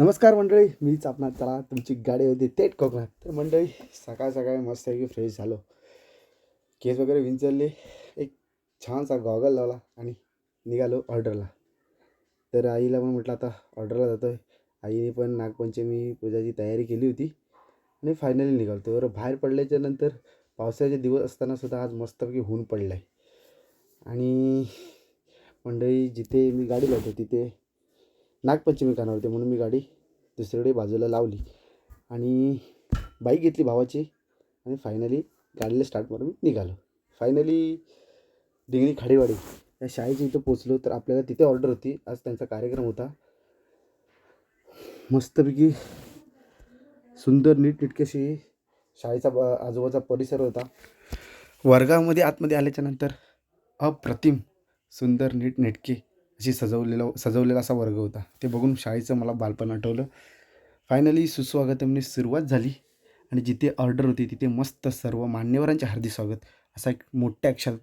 नमस्कार मंडळी मीच आपणार चला तुमची गाडी होती थेट कोकणात. तर मंडळी सकाळ सकाळी मस्तपैकी फ्रेश झालो. केस वगैरे विंचरले एक छानसा गॉगल लावला आणि निघालो ऑर्डरला तर आईला पण म्हटलं आता ऑर्डरला जातो आहे आईने पण नागपंचमी पूजाची तयारी केली होती आणि फायनली निघालो. तर बाहेर पडल्याच्या नंतर पावसाचे दिवस असताना सुद्धा आज मस्तपैकी ऊन पडलं आहे आणि मंडळी जिथे मी गाडी लावतो तिथे नागपंचमी करणार होते म्हणून मी गाडी दुसरीकडे बाजूला लावली आणि बाईक घेतली भावाची आणि फायनली गाडीला स्टार्ट मारून मी निघालो. फायनली डिंगणी खाडीवाडी या शाळेच्या इथं पोचलो तर आपल्याला तिथे ऑर्डर होती. आज त्यांचा कार्यक्रम होता. मस्तपैकी सुंदर नीटनेटकेशी शाळेचा आजोबाचा परिसर होता. वर्गामध्ये आतमध्ये आल्याच्यानंतर अप्रतिम सुंदर नीटनेटके अशी सजवलेला सजवलेला असा वर्ग होता. ते बघून शाळेचं मला बालपण आठवलं. फायनली सुस्वागतमने सुरुवात झाली आणि जिथे ऑर्डर होती तिथे मस्त सर्व मान्यवरांचे हार्दिक स्वागत असा एक मोठ्या अक्षर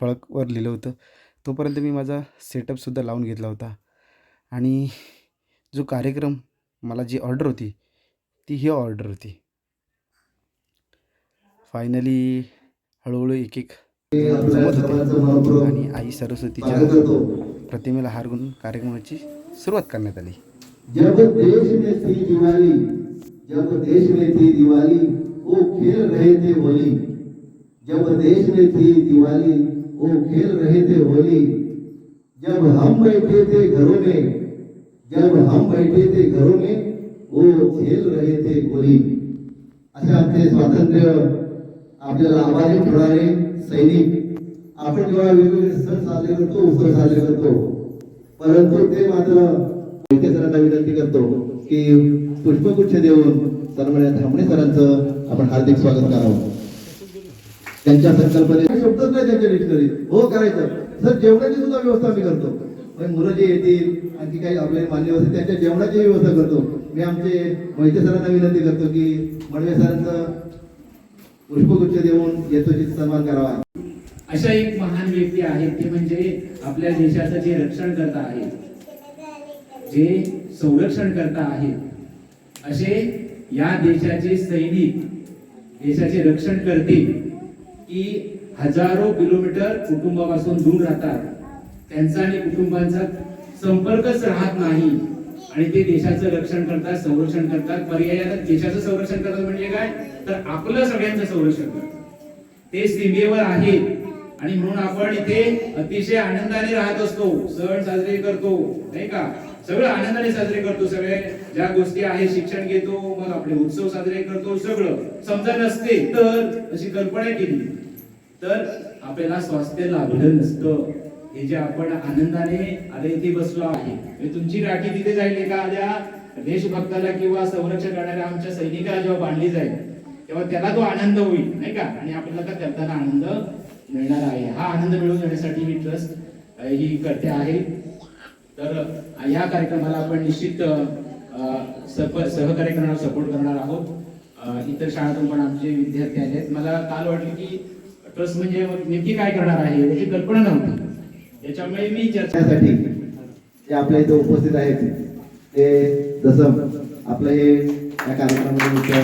फळकवर लिहिलं होतं. तोपर्यंत मी माझा सेटअपसुद्धा लावून घेतला होता. आणि जो कार्यक्रम मला जी ऑर्डर होती ती ही ऑर्डर होती. फायनली हळूहळू एक एक आणि आई सरस्वतीच्या प्रतिमेला हार घालून कार्यक्रमाची सुरुवात करण्यात आली. जब देश में थी दिवाली जब देश में थी दिवाली वो खेल रहे थे होली। जब देश में थी दिवाली वो खेल रहे थे होली। जब हम बैठे थे घरों में जब हम बैठे थे घरों में वो खेल रहे थे गोली असे आपले स्वातंत्र्य आपल्याला आवाज ठेवणारे सैनिक. आपण जेव्हा वेगवेगळे सण साजरे करतो उत्सव साजरे करतो परंतु ते मात्र मोहिते सरांना विनंती करतो की पुष्पगुच्छ देऊन सन्मान्य थांबणे सरांचं आपण हार्दिक स्वागत करावं. त्यांच्या संकल्पने शब्दच नाही त्यांच्या डिक्शनरी हो करायचं. सर जेवणाची सुद्धा व्यवस्था मी करतो. पण मुलं जे येतील आणखी काही आपले मान्यवर असतील त्यांच्या जेवणाची व्यवस्था करतो. मी आमचे मोहिते सरांना विनंती करतो की मडवे सरांचं पुष्पगुच्छ देऊन येतोची सन्मान करावा. अशा एक महान व्यक्ती आहेत ते म्हणजे आपल्या देशाचं जे रक्षण करता आहेत जे संरक्षण करता आहेत असे या देशाचे सैनिक देशाचे रक्षण करते की हजारो किलोमीटर कुटुंबापासून दूर राहतात. त्यांचा आणि कुटुंबांचा संपर्कच राहत नाही. आणि ते देशाचं रक्षण करतात संरक्षण करतात. पर्यायानं देशाचं संरक्षण करतात म्हणजे काय? तर आपलं सगळ्यांचं संरक्षण करतात. ते सीमेवर आहेत. आणि म्हणून आपण इथे अतिशय आनंदाने राहत असतो. सण साजरे करतो नाही का? सगळं आनंदाने साजरे करतो सगळे. ज्या गोष्टी आहे शिक्षण घेतो मग आपले उत्सव साजरे करतो सगळं. समजा नसते तर अशी कल्पना केली. तर आपल्याला स्वास्थ्य लाभलं नसतं. हे जे आपण आनंदाने आता इथे बसलो आहे म्हणजे तुमची राखी तिथे जाईल एखाद्या देशभक्ताला किंवा संरक्षण करणाऱ्या आमच्या सैनिकाला जेव्हा बांधली जाईल तेव्हा त्याला तो आनंद होईल नाही का? आणि आपल्याला का करताना आनंद मिळणार आहे. हा आनंद मिळवून देण्यासाठी मी ट्रस्ट ही करते आहे. तर या कार्यक्रमाला आपण निश्चित सप- सहकार्य करणार सपोर्ट करणार आहोत. इतर शाळातून पण आमचे विद्यार्थी आले आहेत. मला काल वाटलं की ट्रस्ट म्हणजे नेमकी काय करणार आहे याची कल्पना नव्हती. याच्यामुळे मी चर्चा त्यासाठी जे आपल्या इथे उपस्थित आहेत ते जसं आपलं हे या कार्यक्रमामध्ये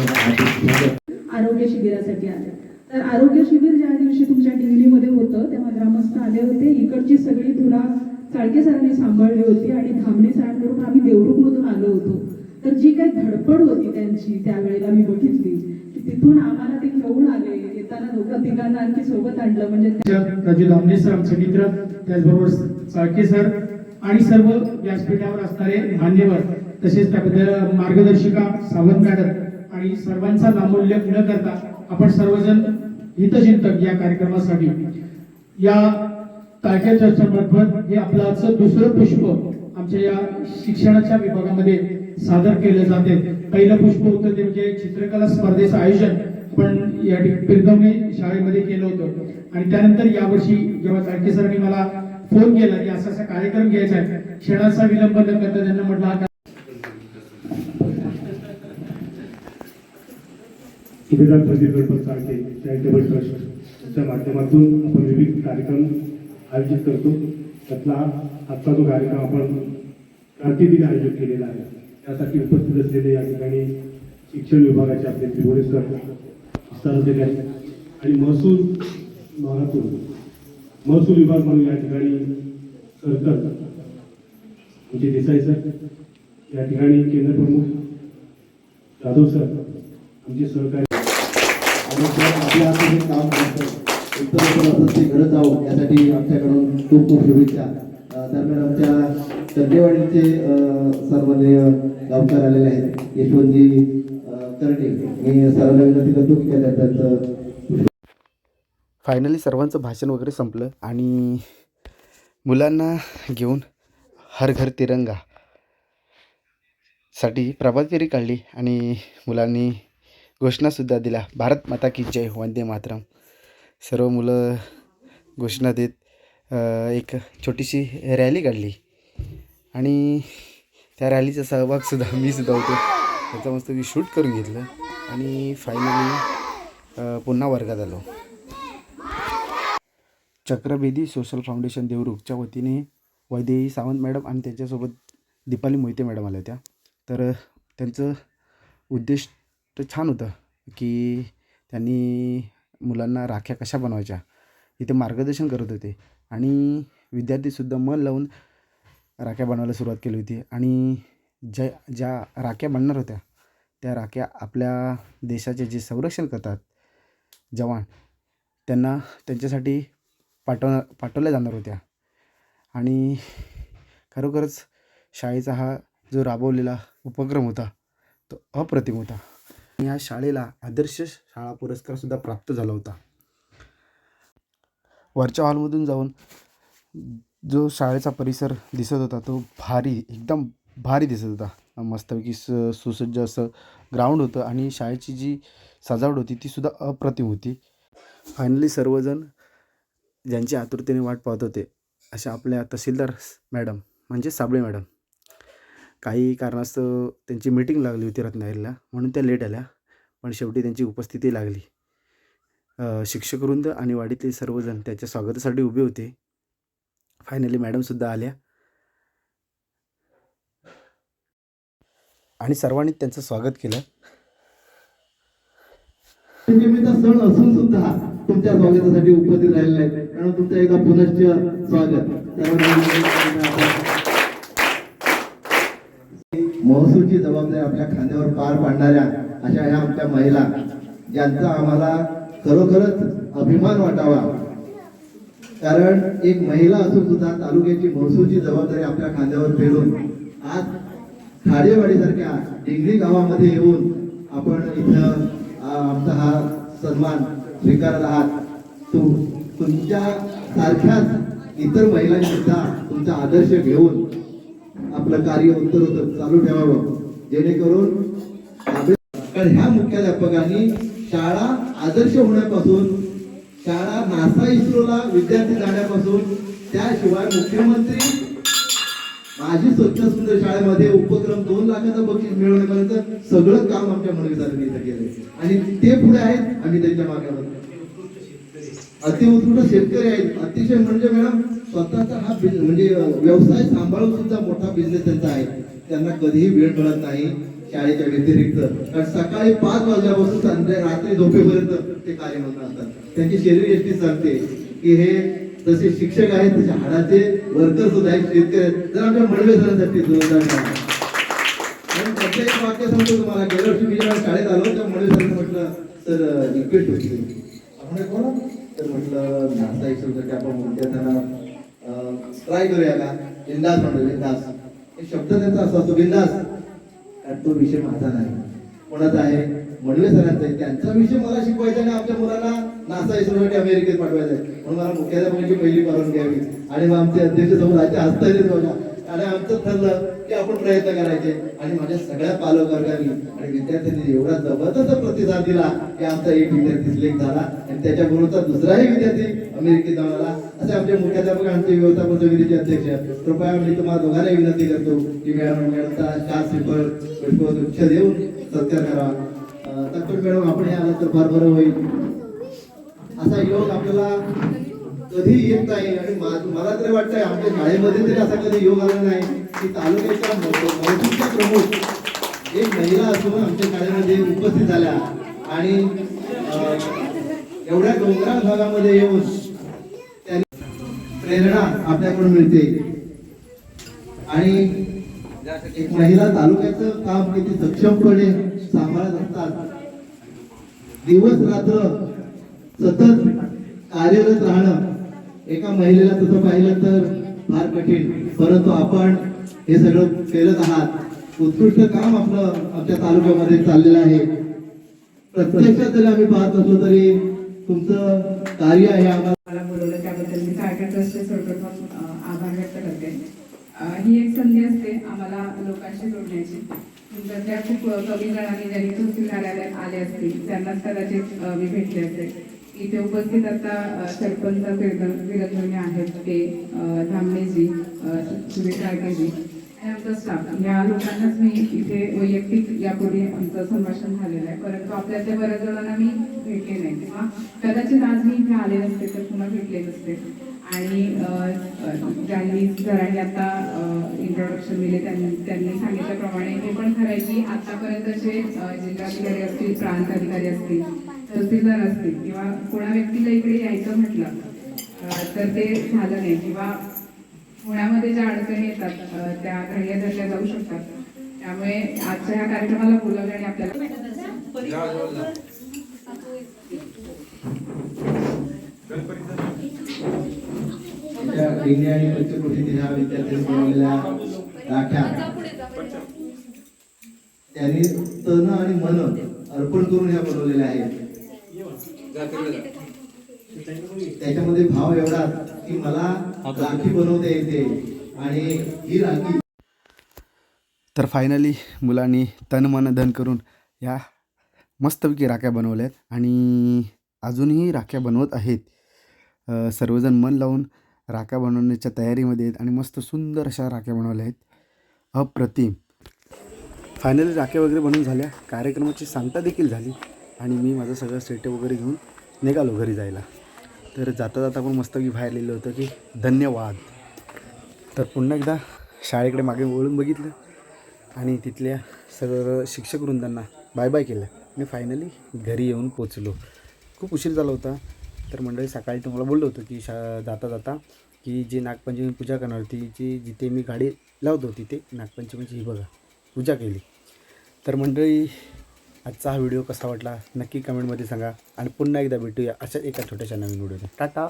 आरोग्य शिबिरासाठी आले. तर आरोग्य शिबिर ज्या दिवशी तुमच्या मध्ये होतं तेव्हा ग्रामस्थ आले होते इकडची सगळी धुरा चाळके सरांनी सांभाळली होती आणि धामणे सरांकडून आम्ही देवरुखमधून आलो होतो. तर जी काही धडपड होती त्यांची त्यावेळेला मी बघितली की तिथून आम्हाला ते घेऊन आले. येताना दोघं तिघांना आणखी सोबत आणलं म्हणजे दामले सर आमचे मित्र त्याचबरोबर चाळके सर आणि सर्व व्यासपीठावर असणारे मान्यवर तसेच त्याबद्दल मार्गदर्शिका सावंत मॅडम आणि सर्वांचा नामूल्य न करता आपण सर्वजण हितचिंतक या कार्यक्रमासाठी या ताळक्या चर्चामार्फत हे आपलं आजचं दुसरं पुष्प आमच्या या शिक्षणाच्या विभागामध्ये सादर केलं जाते. पहिलं पुष्प होतं ते म्हणजे चित्रकला स्पर्धेचं आयोजन. पण या ठिकाणी शाळेमध्ये केलं होतं. आणि त्यानंतर यावर्षी जेव्हा चाळके सरांनी मला फोन केला की असा असा कार्यक्रम घ्यायचा आहे क्षणाचा विलंब न करता त्यांना म्हटलं हा सुभेदार प्रदीप गणपत चॅरिटेबल माध्यमातून आपण विविध कार्यक्रम आयोजित करतो. त्यातला आजचा जो कार्यक्रम आपण क्रांती दिन आयोजित केलेला आहे त्यासाठी उपस्थित असलेले या ठिकाणी शिक्षण विभागाचे आपले त्रिभुवनेश्वर विस्तार आणि महसूल विभागातून महसूल विभाग म्हणून या ठिकाणी सरकार म्हणजे देसाई सर या ठिकाणी केंद्र प्रमुख जाधव सर आमचे सहकारी. आपल्या हातून काम करतं. ते घडत आहोत यासाठी आमच्याकडून खूप खूप शुभेच्छा. दरम्यान आमच्या संडेवाडीचे सर्वमान्य गावकार आलेले आहेत. यशवंतजी मी सरांना विनंती करतो की त्यांचं फायनली सर्वांचं भाषण वगैरे संपलं आणि मुलांना घेऊन हर घर तिरंगा साठी प्रभात फेरी काढली आणि मुलांनी घोषणासुद्धा दिल्या. भारत माता की जय. वंदे मातरम. सर्व मुलं घोषणा देत एक छोटीशी रॅली काढली. आणि त्या रॅलीचा सहभागसुद्धा मी सुद्धा होतो. त्याचं मस्त मी शूट करून घेतलं. आणि फायनली पुन्हा वर्गात आलो. चक्रभेदी सोशल फाउंडेशन देवरुखच्या वतीने वैदेही सावंत मॅडम आणि त्यांच्यासोबत दीपाली मोहिते मॅडम आल्या होत्या. तर त्यांचं उद्दिष्ट छान होतं की त्यांनी मुलांना राख्या कशा बनवायच्या इथे मार्गदर्शन करत होते. आणि विद्यार्थीसुद्धा मन लावून राख्या बनवायला सुरुवात केली होती. आणि ज्या ज्या राख्या बनणार होत्या त्या राख्या आपल्या देशाचे जे संरक्षण करतात जवान त्यांना त्यांच्यासाठी पाठवणार पाठवल्या जाणार होत्या. आणि खरोखरच शाळेचा हा जो राबवलेला उपक्रम होता तो अप्रतिम होता. आणि या शाळेला आदर्श शाळा पुरस्कारसुद्धा प्राप्त झाला होता. वरच्या हॉलमधून जाऊन जो शाळेचा परिसर दिसत होता तो भारी एकदम भारी दिसत होता. मस्तपैकी स सुसज्ज असं ग्राउंड होतं आणि शाळेची जी सजावट होती ती सुद्धा अप्रतिम होती. फायनली सर्वजण ज्यांची आतुरतेने वाट पाहत होते अशा आपल्या तहसीलदार मॅडम म्हणजे साबळे मॅडम. काही कारणास्तव त्यांची मीटिंग लागली होती रत्नागिरीला म्हणून त्या लेट आल्या पण शेवटी त्यांची उपस्थिती लागली. शिक्षकवृंद आणि वाडीतले सर्वजण त्याच्या स्वागतासाठी उभे होते. फायनली मॅडमसुद्धा आल्या. आणि सर्वांनी त्यांचं स्वागत केलं. सण असून सुद्धा तुमच्या स्वागतासाठी उपस्थित राहिलेले कारण तुमचं एकदा पुनश्च स्वागत. महसूलची जबाबदारी आपल्या खांद्यावर पार पाडणाऱ्या अशा ह्या आमच्या महिला ज्यांचा आम्हाला खरोखरच अभिमान वाटावा. कारण एक महिला असून सुद्धा तालुक्याची महसूलची जबाबदारी आपल्या खांद्यावर फेरून आज खाडेवाडीसारख्या डिंगरी गावामध्ये येऊन आपण इथं आमचा हा सन्मान स्वीकारत आहात. तू तुमच्या सारख्याच इतर महिलांसुद्धा तुमचा आदर्श घेऊन आपलं कार्य उत्तर उत्तर चालू ठेवावं. जेणेकरून कारण ह्या मुख्याध्यापकांनी शाळा आदर्श होण्यापासून शाळा नासा इस्रोला विद्यार्थी जाण्यापासून त्याशिवाय मुख्यमंत्री आजी स्वच्छ सुंदर शाळेमध्ये उपक्रम दोन लाखाचं बक्षीस मिळवण्यापर्यंत सगळं काम आमच्या मनविदारांनी इथं केलंय. आणि ते पुढे आहेत आम्ही त्यांच्या मागे अतिउत्कृष्ट शेतकरी आहेत. अतिशय म्हणजे मॅडम स्वतःचा हा म्हणजे व्यवसाय सांभाळून सुद्धा मोठा बिझनेस त्यांचा आहे. त्यांना कधीही वेळ मिळत नाही शाळेच्या व्यतिरिक्त. कारण सकाळी पाच वाजल्यापासून रात्री झोपेपर्यंत ते कार्यरत असतात. त्यांची शरीर एष्टी सांगते की हे तसे शिक्षक आहेत तसे हाडाचे वर्कर सुद्धा आहेत शेतकरी आहेत. जर आमच्या मडवे सरांसाठी जोरदार टाळ्या. वाक्य सांगतो तुम्हाला गेल्या वर्षी मी जेव्हा शाळेत आलो तेव्हा मडवे सरांनी म्हटलं सर रिक्वेस्ट होती. आपण कोण? तर म्हटलं नाश्ता की आपण विद्यार्थ्यांना ट्राय करूया का? बिंदास म्हणतो बिंदास. हे शब्द त्यांचा असा असतो बिंदास. कारण तो विषय माझा नाही. कोणाचा आहे? मडवे सरांचा आहे. त्यांचा विषय मला शिकवायचा आणि आमच्या मुलांना नासा इस्रोसाठी अमेरिकेत पाठवायचा आहे. म्हणून मला मुख्याध्यापकांची पहिली परवानगी घ्यावी. आणि मग आमचे अध्यक्ष समोर आजच्या हस्तांतरित बघा आणि आमचं ठरलं की आपण प्रयत्न करायचे. आणि माझ्या सगळ्या पालकवर्गांनी आणि विद्यार्थ्यांनी एवढा जबरदस्त प्रतिसाद दिला की आमचा एक विद्यार्थी सिलेक्ट झाला. आणि त्याच्याबरोबरचा दुसराही विद्यार्थी अमेरिकेत जाणारा असे आमचे मुख्याध्यापक आमचे व्यवस्थापन समितीचे अध्यक्ष कृपया मी तुम्हाला दोघांना विनंती करतो की मॅडम मॅडमचा चार पेपर उच्च देऊन सत्कार करावा. अं, मॅडम आपण हे आलं तर फार बरं होईल. असा योग आपल्याला कधी येत नाही. आणि मला तरी वाटतंय आमच्या शाळेमध्ये तरी असा कधी योग आला नाही की तालुक्याच्या महसूलच्या प्रमुख एक महिला असून आमच्या शाळेमध्ये उपस्थित झाल्या आणि एवढ्या डोंगराळ भागामध्ये येऊन त्यांनी प्रेरणा आपल्याकडून मिळते. आणि एक महिला तालुक्याचं काम किती सक्षमपणे सांभाळत असतात. दिवस रात्र सतत कार्यरत राहणं एका महिलेला तसं पाहिलं तर फार कठीण. परंतु आपण हे सगळं करत आहात. उत्कृष्ट काम आपलं आमच्या तालुक्यामध्ये चाललेलं आहे. प्रत्यक्षात जरी आम्ही पाहत असलो तरी तुमचं कार्य आहे आम्हाला. बोलवलं त्याबद्दल. मी सायकल ट्रस्टचे सर्वप्रथम आभार व्यक्त करते. ही एक संधी असते आम्हाला लोकांशी जोडण्याची. त्या खूप कमी जणांनी ज्यांनी तहसील आले असतील त्यांनाच कदाचित मी भेटले असेल. इथे उपस्थित आता सरपंच विरंजनी आहेत ते धामणेजी सुरेश रायकेजी आमचा स्टाफ या लोकांनाच मी इथे वैयक्तिक यापूर्वी आमचं संभाषण झालेलं आहे. परंतु आपल्यातल्या बऱ्याच जणांना मी भेटले नाही. किंवा कदाचित आज मी इथे आले नसते तर पुन्हा भेटले नसते. आणि ज्यांनी सरांनी आता इंट्रोडक्शन दिले. त्यांनी त्यांनी सांगितल्याप्रमाणे हे पण खरं आहे की आतापर्यंतचे जिल्हाधिकारी असतील प्रांत अधिकारी असतील तहसीलदार असतील किंवा कोणा व्यक्तीला इकडे यायचं म्हटलं तर ते झालं नाही. किंवा पुण्यामध्ये ज्या अडचणी येतात त्या ग्राह्य धरल्या जाऊ शकतात. त्यामुळे आजच्या ह्या कार्यक्रमाला बोलवलं आणि आपल्याला त्या आणि पंचकृतीतील ह्या विद्यार्थ्यांनी बनवलेल्या राख्या. त्यांनी तन आणि मन अर्पण करून ह्या बनवलेल्या आहेत. त्याच्यामध्ये भाव एवढा की मला राखी बनवता येते आणि ही राखी तर फायनली मुलांनी तन मन धन करून या मस्तपैकी राख्या बनवल्या आहेत आणि अजूनही राख्या बनवत आहेत. सर्वजण मन लावून राख्या बनवण्याच्या तयारीमध्ये आहेत आणि मस्त सुंदर अशा राख्या बनवल्या आहेत. अप्रतिम. फायनली राख्या वगैरे बनवून झाल्या. कार्यक्रमाची सांगता देखील झाली. आणि मी माझं सगळं सेटअप वगैरे घेऊन निघालो घरी जायला. तर जाता जाता पण मस्तपैकी बाहेर लिहिलं होतं की धन्यवाद. तर पुन्हा एकदा शाळेकडे मागे वळून बघितलं आणि तिथल्या सगळं शिक्षक वृंदांना बाय बाय केलं. आणि फायनली घरी येऊन पोचलो. खूप उशीर झाला होता. तर मंडळी सकाळी तुम्हाला बोललो होतो की शा जाता जाता की जी नागपंचमी पूजा करणार होती जी जिथे मी गाडी लावतो तिथे नागपंचमीची ही बघा पूजा केली. तर मंडळी आजचा हा व्हिडिओ कसा वाटला नक्की कमेंटमध्ये सांगा आणि पुन्हा एकदा भेटूया अशा एका छोट्याशा नवीन व्हिडिओने टाटा!